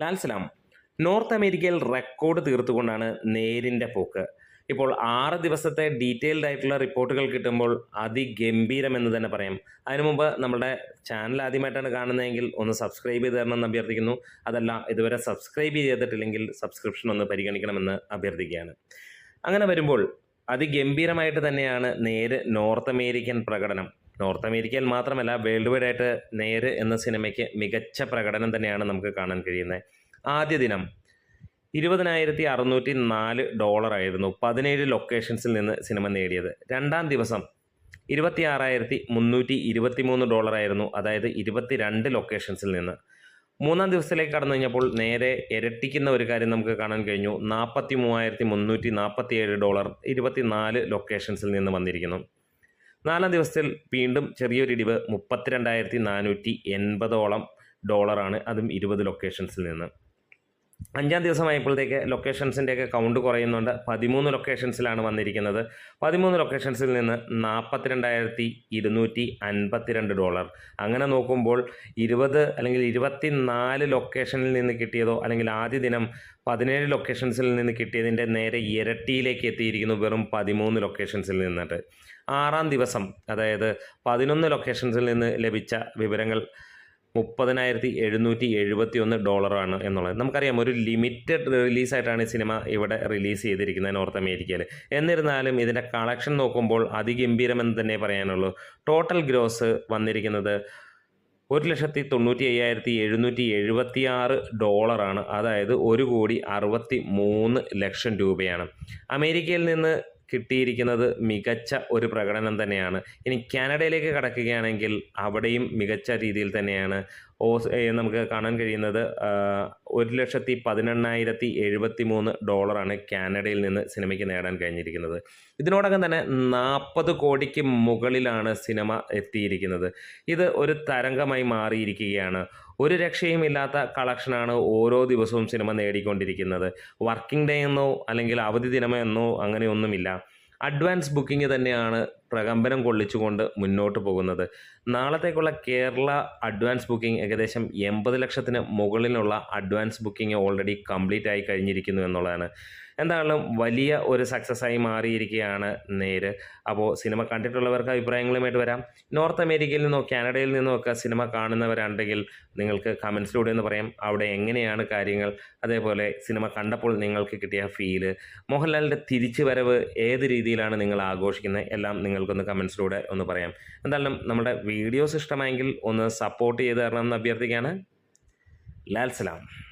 Lal Salaam north അമേരിക്കയിൽ record തീർത്തുകൊണ്ടാണ് നേരിന്റെ പോക്ക്. ഇപ്പോൾ ആറ് ദിവസത്തെ ഡീറ്റെയിൽഡ് ആയിട്ടുള്ള റിപ്പോർട്ടുകൾ കിട്ടുമ്പോൾ അതിഗംഭീരം എന്ന് തന്നെ പറയാം. അതിനു മുമ്പ് നമ്മുടെ ചാനൽ ആദ്യമായിട്ടാണ് കാണുന്നതെങ്കിൽ ഒന്ന് സബ്സ്ക്രൈബ് ചെയ്ത് തരണമെന്ന് അഭ്യർത്ഥിക്കുന്നു. അതല്ല ഇതുവരെ സബ്സ്ക്രൈബ് ചെയ്തിട്ടില്ലെങ്കിൽ സബ്സ്ക്രിപ്ഷൻ ഒന്ന് പരിഗണിക്കണമെന്ന് അഭ്യർത്ഥിക്കുകയാണ്. അങ്ങനെ വരുമ്പോൾ അതിഗംഭീരമായിട്ട് തന്നെയാണ് നേര് നോർത്ത് അമേരിക്കൻ പ്രകടനം. നോർത്ത് അമേരിക്കയിൽ മാത്രമല്ല വേൾഡ് വൈഡ് ആയിട്ട് നേര് എന്ന സിനിമയ്ക്ക് മികച്ച പ്രകടനം തന്നെയാണ് നമുക്ക് കാണാൻ കഴിയുന്നത് ആദ്യ ദിനം ഇരുപതിനായിരത്തി അറുന്നൂറ്റി നാല് ഡോളറായിരുന്നു പതിനേഴ് ലൊക്കേഷൻസിൽ നിന്ന് സിനിമ നേടിയത്. രണ്ടാം ദിവസം ഇരുപത്തി ആറായിരത്തി മുന്നൂറ്റി ഇരുപത്തി മൂന്ന് ഡോളറായിരുന്നു അതായത് ഇരുപത്തിരണ്ട് ലൊക്കേഷൻസിൽ നിന്ന്. മൂന്നാം ദിവസത്തിലേക്ക് കടന്നു കഴിഞ്ഞപ്പോൾ നേരെ ഇരട്ടിക്കുന്ന ഒരു കാര്യം നമുക്ക് കാണാൻ കഴിഞ്ഞു. നാൽപ്പത്തി മൂവായിരത്തി മുന്നൂറ്റി നാൽപ്പത്തി ഏഴ് ഡോളർ ഇരുപത്തിനാല് ലൊക്കേഷൻസിൽ നിന്ന് വന്നിരിക്കുന്നു. നാലാം ദിവസത്തിൽ വീണ്ടും ചെറിയൊരു ഇടിവ് മുപ്പത്തിരണ്ടായിരത്തി നാനൂറ്റി എൺപതോളം ഡോളറാണ് അതും ഇരുപത് ലൊക്കേഷൻസിൽ നിന്ന്. അഞ്ചാം ദിവസമായപ്പോഴത്തേക്ക് ലൊക്കേഷൻസിന്റെയൊക്കെ കൗണ്ട് കുറയുന്നുണ്ട്. പതിമൂന്ന് ലൊക്കേഷൻസിലാണ് വന്നിരിക്കുന്നത്. പതിമൂന്ന് ലൊക്കേഷൻസിൽ നിന്ന് നാൽപ്പത്തിരണ്ടായിരത്തി ഇരുന്നൂറ്റി അൻപത്തിരണ്ട് ഡോളർ അങ്ങനെ നോക്കുമ്പോൾ ഇരുപത് അല്ലെങ്കിൽ ഇരുപത്തി നാല് ലൊക്കേഷനിൽ നിന്ന് കിട്ടിയതോ അല്ലെങ്കിൽ ആദ്യ ദിനം പതിനേഴ് ലൊക്കേഷൻസിൽ നിന്ന് കിട്ടിയതിന്റെ നേരെ ഇരട്ടിയിലേക്ക് എത്തിയിരിക്കുന്നു വെറും പതിമൂന്ന് ലൊക്കേഷൻസിൽ നിന്നിട്ട്. ആറാം ദിവസം അതായത് പതിനൊന്ന് ലൊക്കേഷൻസിൽ നിന്ന് ലഭിച്ച വിവരങ്ങൾ മുപ്പതിനായിരത്തി എഴുന്നൂറ്റി എഴുപത്തി ഒന്ന് ഡോളറാണ് എന്നുള്ളത്. നമുക്കറിയാം ഒരു ലിമിറ്റഡ് റിലീസായിട്ടാണ് ഈ സിനിമ ഇവിടെ റിലീസ് ചെയ്തിരിക്കുന്നത് നോർത്ത് അമേരിക്കയിൽ എന്നിരുന്നാലും ഇതിന്റെ കളക്ഷൻ നോക്കുമ്പോൾ അതിഗംഭീരമെന്ന് തന്നെ പറയാനുള്ളൂ. ടോട്ടൽ ഗ്രോസ് വന്നിരിക്കുന്നത് ഒരു ലക്ഷത്തി തൊണ്ണൂറ്റി അയ്യായിരത്തി എഴുന്നൂറ്റി എഴുപത്തി ആറ് ഡോളറാണ്. അതായത് ഒരു കോടി അറുപത്തി മൂന്ന് ലക്ഷം രൂപയാണ്. അമേരിക്കയിൽ നിന്ന് കിട്ടിയിരിക്കുന്നത് മികച്ച ഒരു പ്രകടനം തന്നെയാണ്. ഇനി കാനഡയിലേക്ക് കടക്കുകയാണെങ്കിൽ അവിടെയും മികച്ച രീതിയിൽ തന്നെയാണ് നമുക്ക് കാണാൻ കഴിയുന്നത് ഒരു ലക്ഷത്തി പതിനെണ്ണായിരത്തി എഴുപത്തി മൂന്ന് ഡോളറാണ് കാനഡയിൽ നിന്ന് സിനിമയ്ക്ക് നേടാൻ കഴിഞ്ഞിരിക്കുന്നത്. ഇതിനോടകം തന്നെ നാൽപ്പത് കോടിക്ക് മുകളിലാണ് സിനിമ എത്തിയിരിക്കുന്നത്. ഇത് ഒരു തരംഗമായി മാറിയിരിക്കുകയാണ്. ഒരു രക്ഷയുമില്ലാത്ത കളക്ഷനാണ് ഓരോ ദിവസവും സിനിമ നേടിക്കൊണ്ടിരിക്കുന്നത്. വർക്കിംഗ് ഡേ എന്നോ അല്ലെങ്കിൽ അവധി ദിനമോ എന്നോ അങ്ങനെയൊന്നുമില്ല. അഡ്വാൻസ് ബുക്കിംഗ് തന്നെയാണ് പ്രകമ്പനം കൊള്ളിച്ചുകൊണ്ട് മുന്നോട്ട് പോകുന്നത്. നാളത്തേക്കുള്ള കേരള അഡ്വാൻസ് ബുക്കിംഗ് ഏകദേശം എൺപത് ലക്ഷത്തിന് മുകളിലുള്ള അഡ്വാൻസ് ബുക്കിംഗ് ഓൾറെഡി കംപ്ലീറ്റ് ആയി കഴിഞ്ഞിരിക്കുന്നു എന്നുള്ളതാണ്. എന്തായാലും വലിയ ഒരു സക്സസ് ആയി മാറിയിരിക്കുകയാണ് നേര്. അപ്പോൾ സിനിമ കണ്ടിട്ടുള്ളവർക്ക് അഭിപ്രായങ്ങളുമായിട്ട് വരാം. നോർത്ത് അമേരിക്കയിൽ നിന്നോ കാനഡയിൽ നിന്നോ ഒക്കെ സിനിമ കാണുന്നവരുണ്ടെങ്കിൽ നിങ്ങൾക്ക് കമൻസിലൂടെ എന്ന് പറയാം. അവിടെ എങ്ങനെയാണ് കാര്യങ്ങൾ? അതേപോലെ സിനിമ കണ്ടപ്പോൾ നിങ്ങൾക്ക് കിട്ടിയ ഫീൽ മോഹൻലാലിന്റെ തിരിച്ചു വരവ് ഏത് രീതിയിലാണ് നിങ്ങൾ ആഘോഷിക്കുന്നത്? എല്ലാം നിങ്ങൾക്കൊന്ന് കമൻസിലൂടെ ഒന്ന് പറയാം. എന്തായാലും നമ്മുടെ വീഡിയോസ് ഇഷ്ടമായെങ്കിൽ ഒന്ന് സപ്പോർട്ട് ചെയ്ത് തരണം എന്ന് അഭ്യർത്ഥിക്കുകയാണ്. ലാൽ സലാം.